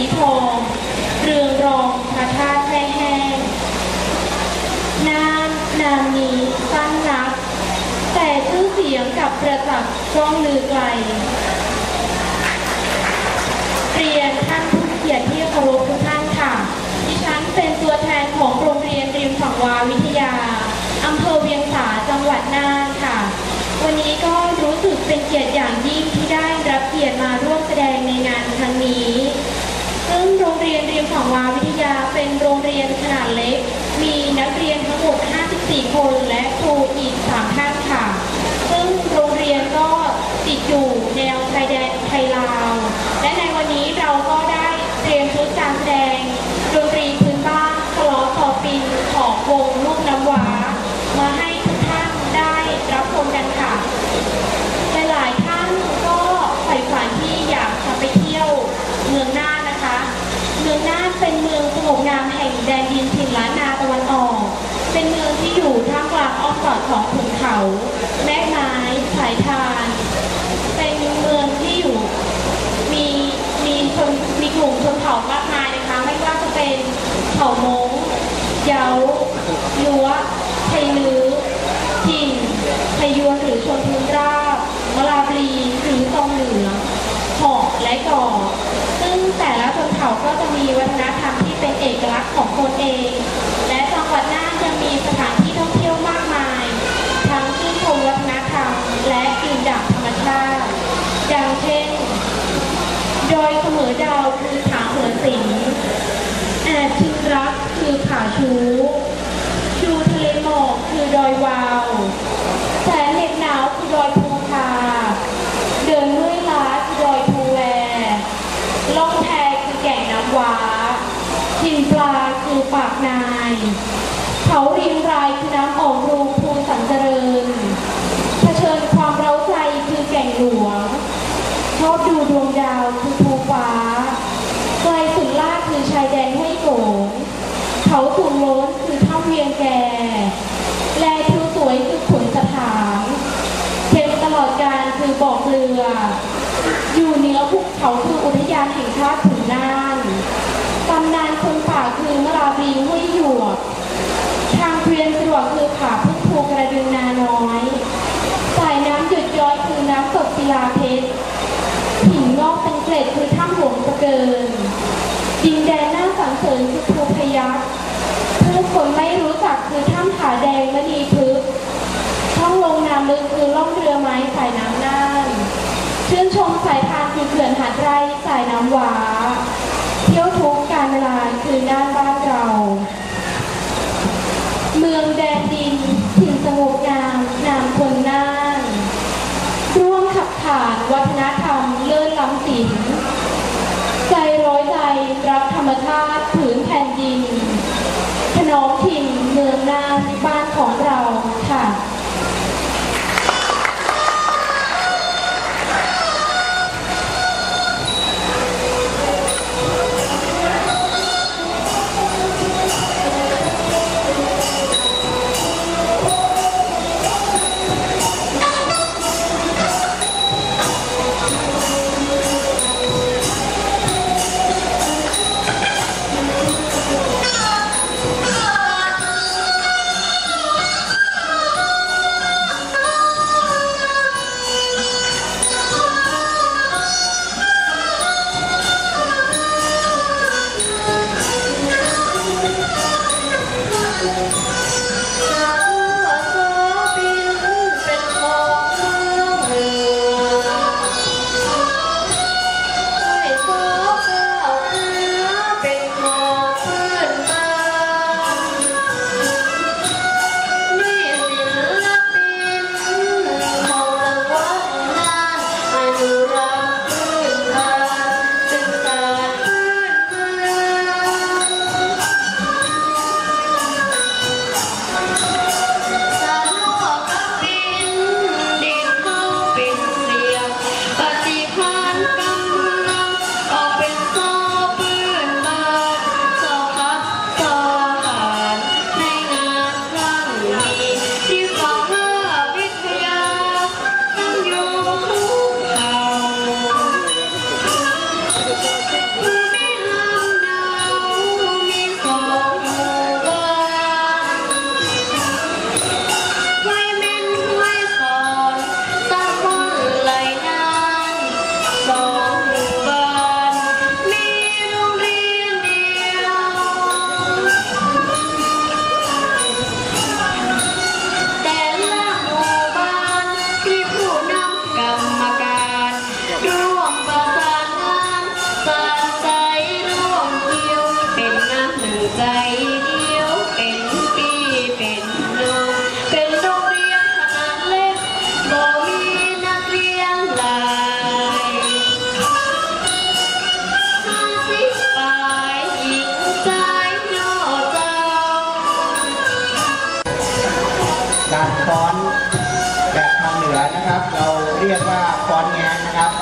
สีทองเรืองรองพระธาตุแม่แห้งนามนามนี้สั้นนัก แต่ชื่อเสียงกับประจักษ์ก้องลือไกล เรียนท่านผู้เกียรติที่เคารพทุกท่านค่ะ ดิฉันเป็นตัวแทนของโรงเรียนริมฝั่งวาวิทยา อำเภอเวียงสาจังหวัดน่านค่ะ วันนี้ก็รู้สึกเป็นเกียรติอย่างยิ่งที่ได้รับเกียรติมาร่วมแสดงในงานครั้งนี้ ซึ่งโรงเรียนริมฝั่งวาวิทยาเป็นโรงเรียนขนาดเล็ก มีนักเรียนทั้งหมด 54 คนและครูอีก 3 ท่านค่ะ ซึ่งโรงเรียนก็ติดอยู่แนวชายแดนไทยลาว และในวันนี้เราก็ได้เตรียมชุดการแสดงดนตรีพื้นบ้านคลอซอปินของวงลูกน้ำว้า มาให้ทุกท่านได้รับชมกันค่ะ หลายๆท่านก็ใฝ่ฝันที่อยากจะไปเที่ยวเมืองน่านนะคะ เมืองน่านเป็นเมืองสงบงามแห่งแดนดินถิ่นล้านนาตะวันออก เป็นเมืองที่อยู่ท่ามกลางอ้อมกอดของขุนเขา แม่ไม้สายทาน เป็นเมืองที่อยู่ มีมีชนมีกลุ่มชนเผ่ามากมายนะคะ ไม่ว่าจะเป็นเผ่า มงเยาลัวไทลือถิ่นไทยวนหรือชนพื้นราบมลาบรีหรือตองเหลืองหอกและก่อ ซึ่งแต่ละชนเผ่าก็จะมีวัฒนธรรมที่เป็นเอกลักษณ์ของตนเอง และจังหวัดน่านยังมีสถานที่ท่องเที่ยวมากมาย ทั้งชื่นชมวัฒนธรรมและดื่มด่ำธรรมชาติอย่างเช่นดอยเสมอดาวคือผาเหินสิง แอบชิงรักคือผาชูชูทะเลหมอกคือดอยวาวแสนเหน็บหนาวคือดอยภูคา เดินเมื่อยล้าคือดอยภูแวล่องแพคือแก่งน้ำว้ากินปลาคือปากนาย เขาเรียงรายคือน้ำอองรูภูสันเจริญเผชิญความเร้าใจคือแก่งหลวงชอบดูดวงดาวคือภูฟ้าไกลสุดล่าคือชายแดนห้ เขาสูงโล้นคือถ้ำเวียงแก่ แลทิวสวยคือขุนสถานเข็มตลอดการคือบอกเรือ อยู่เหนือภูเขาคืออุทยานแห่งชาติขุนน่านตำนานคนป่าคือมราบีห้วยหยวก ทางเกวียนสะดวกคือผาพึ่งภูกระดึงนาน้อยสายน้ำหยุดย้อยคือน้ำตกศิลาเพชรหินงอกเป็นเกล็ดคือถ้ำหลวงสะเกินแดนหน้าสังเสริญคือภูพยัคฆ์ผู้ คนไม่รู้จักคือถ้ำผาแดงมณีพึกษ์ช่องลงน้ำลึกคือล่องเรือไม้สายน้ำน่านชื่นชมสายทานคือเขื่อนหาดไร่สายน้ำหวา เที่ยวทุกการเวลาคือน่านบ้านเรา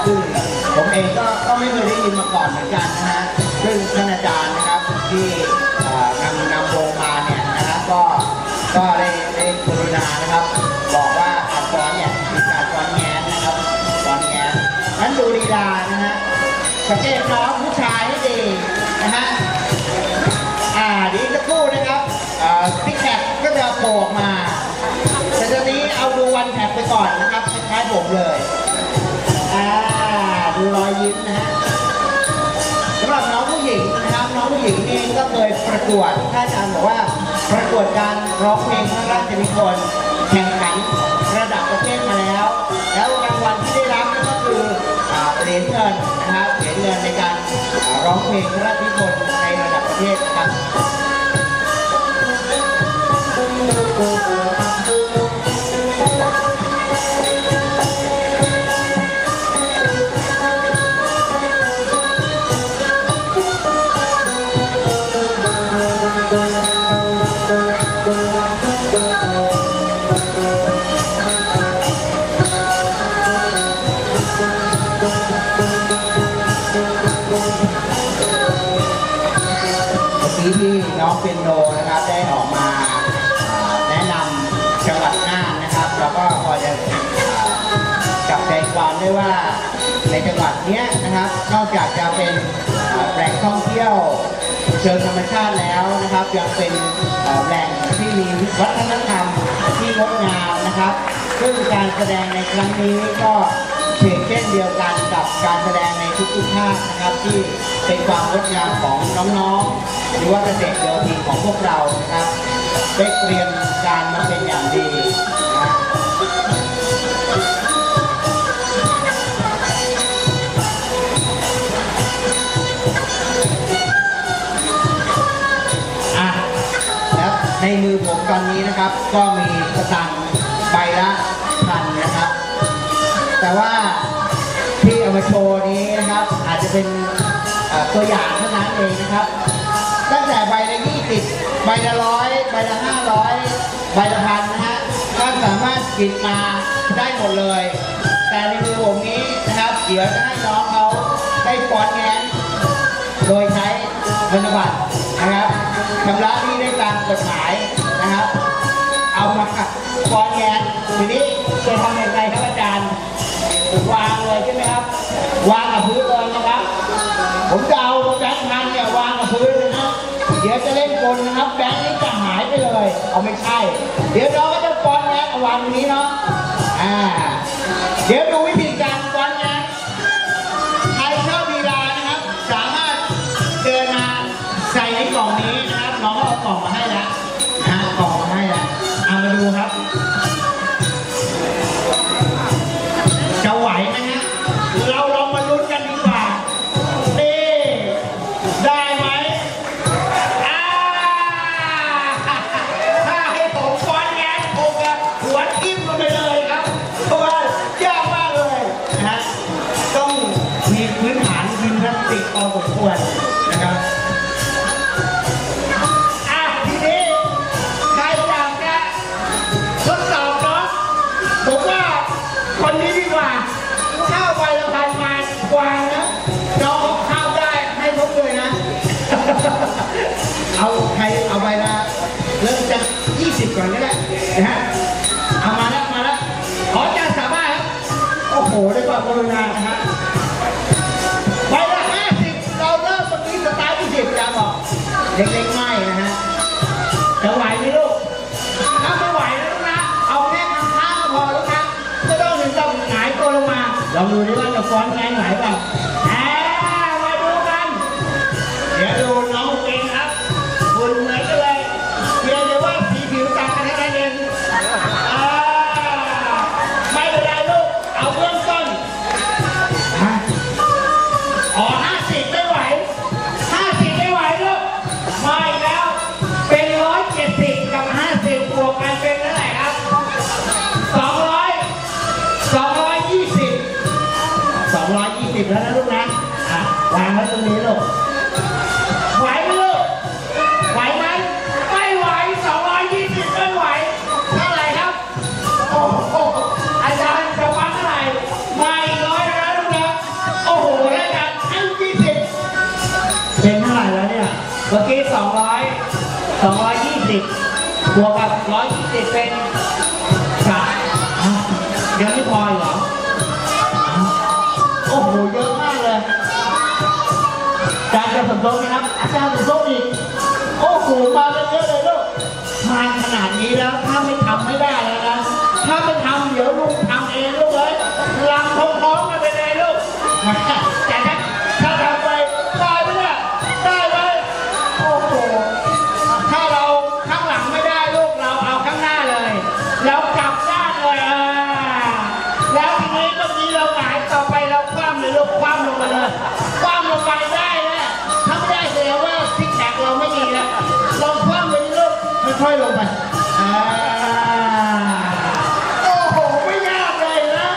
ซึ่งผมเองก็ก็ไม่เคยได้ยินมาก่อนเหมือนกันนะฮะซึ่งท่านอาจารย์นะครับที่เอ่อนำนำวงมาเนี่ยนะครับก็ก็ได้ได้กรุณานะครับ บอกว่าการฟ้อนเนี่ยมีการฟ้อนแงนนะครับฟ้อนแงนนั้นดูลีลานะฮะสังเกตน้องผู้ชายให้ดีนะฮะอ่าเดียวอีกสักครู่นะครับอ่าซิกแพคก็จะโผล่ออกมา แต่ตอนนี้เอาดูวันแท็กไปก่อนนะครับคล้ายๆผมเลย รอยยิ้มนะฮะสำหรับน้องผู้หญิงนะครับน้องผู้หญิงเองก็เคยประกวดท่านอาจารย์บอกว่าประกวดการร้องเพลงพระราชนิพนธ์แข่งขันระดับประเทศมาแล้ว แล้วรางวัลที่ได้รับก็คือเหรียญเงินนะครับเหรียญเงินในการร้องเพลงพระราชนิพนธ์ในระดับประเทศครับ องเปียโนนะครับได้ออกมาแนะนำจังหวัดน่านนะครับเราก็พอจะจับใจความได้ว่าในจังหวัดเนี้ยนะครับ นอกจากจะเป็นแหล่งท่องเที่ยวเชิงธรรมชาติแล้วนะครับ ยังเป็นแหล่งที่มีวัฒนธรรมที่งดงามนะครับ ซึ่งการแสดงในครั้งนี้ก็ เช่นเช่นเดียวกันกับการแสดงในทุกๆภาคนะครับ ที่เป็นความงดงามของน้องๆ หรือว่าเกษตรโยธินของพวกเรานะครับได้เตรียมการมาเป็นอย่างดีนะอะแล้วในมือผมตอนนี้นะครับ ก็มีสตังใบละพันนะครับ แต่ว่าที่เอามาโชว์นี้นะครับ อาจจะเป็นตัวอย่างเท่านั้นเองนะครับ ตั้งแต่ใบละ20ใบละร้อยใบละ500ใบละพันนะฮะท่านสามารถกินมาได้หมดเลย แต่ในมือผมนี้นะครับ เดี๋ยวจะให้น้องเขาได้ฟ้อนแงนโดยใช้ธนบัตรนะครับชำระหนี้ได้ตามกฎหมายนะครับ เอามาฟ้อนแงนทีนี้จะทำยังไงครับ วางเลยใช่ไหมครับ วางกับพื้นเลยนะครับ ผมจะเอาแบงค์พันเนี่ยวางกับพื้นเลยนะ เดี๋ยวจะเล่นกลนะครับ แบงค์นี้จะหายไปเลย เอาไม่ใช่ เดี๋ยวเราก็จะป้อนแงนเอวางตรงนี้เนาะ อ่า เดี๋ยวดู วางนะน้องข้าวได้ให้ผมเลยนะ เอาใครเอาใบละเริ่มจาก 20 ก่อนก็ได้นะฮะเอามาแล้วมาแล้วขออาจารย์สามารถครับ โอ้โหได้กว่ากรุณานะฮะใบละห้าสิบเราเริ่มเมื่อกี้สตาร์ทที่สิบจะบอกเล็กๆไม่น ดูดิว่ 220 บวกกับ 120 เป็นสามยังไม่พอเหรอ โอ้โห เยอะมากเลยการจะสมทบนะครับ อาจารย์สมทบอีก โอ้โห มาเป็นเยอะเลยลูกมาขนาดนี้แล้ว ถ้าไม่ทำไม่ได้แล้วนะ ถ้าไม่ทำเดี๋ยวลูกทำเองลูกเลยลำพร้อมๆกันไปเลยลูก ค่อยๆลงไปอ่าโอ้โหไม่ยากเลยนะ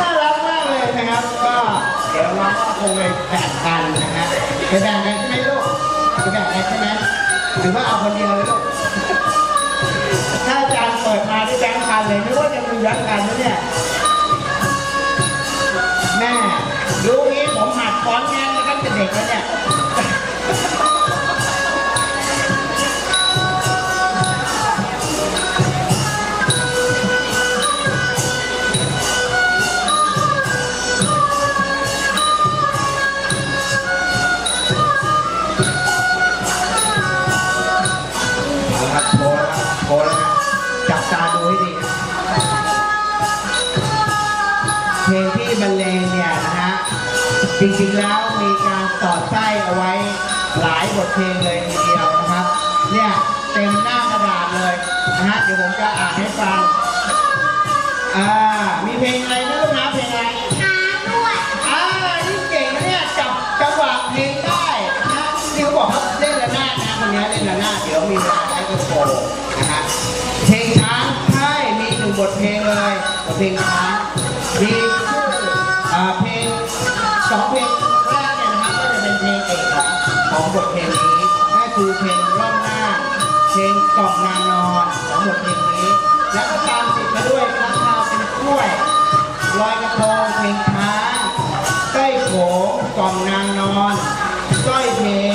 น่ารักมากเลยนะครับ ก็เดี๋ยวเราก็คงไปแบ่งกันนะฮะไปแบ่งกันใช่ไหมลูกไปแบ่งกันใช่ไหมหรือว่าเอาคนเดียวเลยลูกถ้าอาจารย์เปิดมาได้แบงค์พันเลยนึกว่าจะมีแบงค์พันนะเนี่ยแม่รู้งี้ผมหัดฟ้อนงานมาตั้งแต่เด็กแล้วเนี่ย เพลงที่บรรเลงเนี่ยนะฮะจริงๆแล้วมีการสอดไส้เอาไว้หลายบทเพลงเลยทีเดียวนะครับ เนี่ยเต็มหน้ากระดาษเลยนะฮะเดี๋ยวผมจะอ่านให้ฟังอ่ามีเพลงอะไรนะลูกนะเพลงอะไรอ่านี่เก่งนะเนี่ยจับจังหวะเพลงได้นะที่เขาบอกเขาเล่นระนาดนะคนนี้เล่นระนาดเดี๋ยวมีเวลาได้ก็โชว์นะฮะเพลงช้างใช่มีหนึ่งบทเพลงเลยบทเพลงช้าง มีชื่ออ่าเพลงสองเพลงแรกเนี่ยนะครับก็จะเป็นเพลงเอกของของบทเพลงนี้นั่นคือเพลงร่องหน้า เพลงกล่อมนางนอนของบทเพลงนี้ แล้วก็ตามติดมาด้วยข้างคาเป็นกล้วยลอยกระทงเพลงช้างใกล้โขงกล่อมนางนอนก้อยเพลง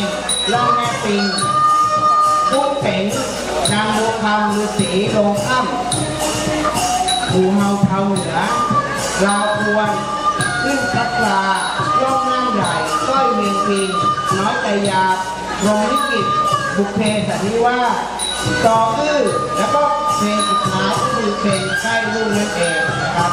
ล่องแม่ปิงกุ้งเป๋งนางบัวคำฤาษีลงค่ำภูเฮาเทาเหนือ ลาวพวนขึ้นพัตราย่องนั่งใหญ่ก้อยเวียงปิงน้อยใจยาลงลิกิตบุคเพสันนิวาต่ออื้อแล้วก็เพลงสุดท้ายก็คือเพลงใกล้ลูกนั่นเองนะครับ